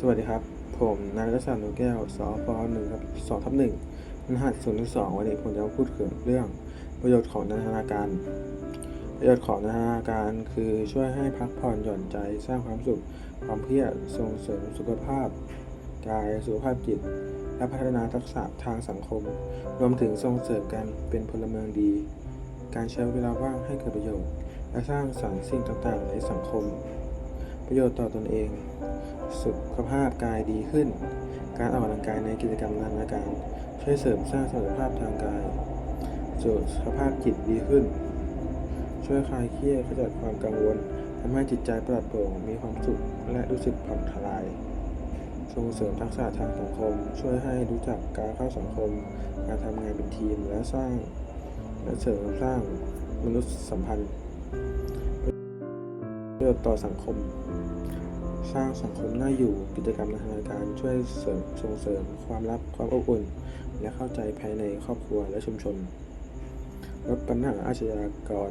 สวัสดีครับ ผมนายรัชานนท์แก้วสอปหนึ่งครับสองทับหนึ่งรหัสศูนย์สองวันนี้ผมจะมาพูดถึงเรื่องประโยชน์ของนันทนาการ ประโยชน์ของนันทนาการคือช่วยให้พักผ่อนหย่อนใจสร้างความสุข ความเครียดส่งเสริมสุขภาพ กายสุขภาพจิต และพัฒนาทักษะทางสังคม รวมถึงส่งเสริมการเป็นพลเมืองดี การใช้เวลาว่างให้เกิดประโยชน์ และสร้างสรรค์สิ่งต่างๆ ในสังคม ประโยชน์ต่อตนเอง สุขภาพกายดีขึ้น การออกกำลังกายในกิจกรรมนันทนาการ ช่วยเสริมสร้างสมรรถภาพทางกายสุขภาพจิตดีขึ้น ช่วยคลายเครียดขจัดความกังวลทำให้จิตใจปลอดโปร่งมีความสุขและรู้สึกผ่อนคลายส่งเสริมทักษะทางสังคม ช่วยให้รู้จักการเข้าสังคม การทำงานเป็นทีมและสร้าง และเสริมสร้างมนุษยสัมพันธ์ประโยชน์ต่อสังคม สร้างสังคมน่าอยู่ กิจกรรมนันทนาการช่วยเสริมส่งเสริมความรักความอบอุ่น และเข้าใจภายในครอบครัวและชุมชนลดปัญหาอาชญากร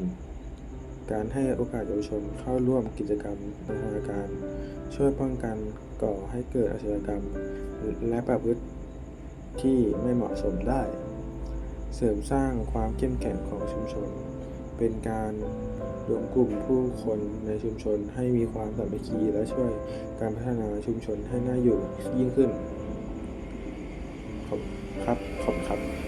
การให้โอกาสเยาวชนเข้าร่วมกิจกรรมนันทนาการ ช่วยป้องกันก่อให้เกิดอาชญากรรม และประพฤติที่ไม่เหมาะสมได้ เสริมสร้างความเข้มแข็งของชุมชน เป็นการรวมกลุ่มผู้คนในชุมชนให้มีความสามัคคีและช่วยการพัฒนาชุมชนให้น่าอยู่ยิ่งขึ้นขอบครับ ขอบคุณครับ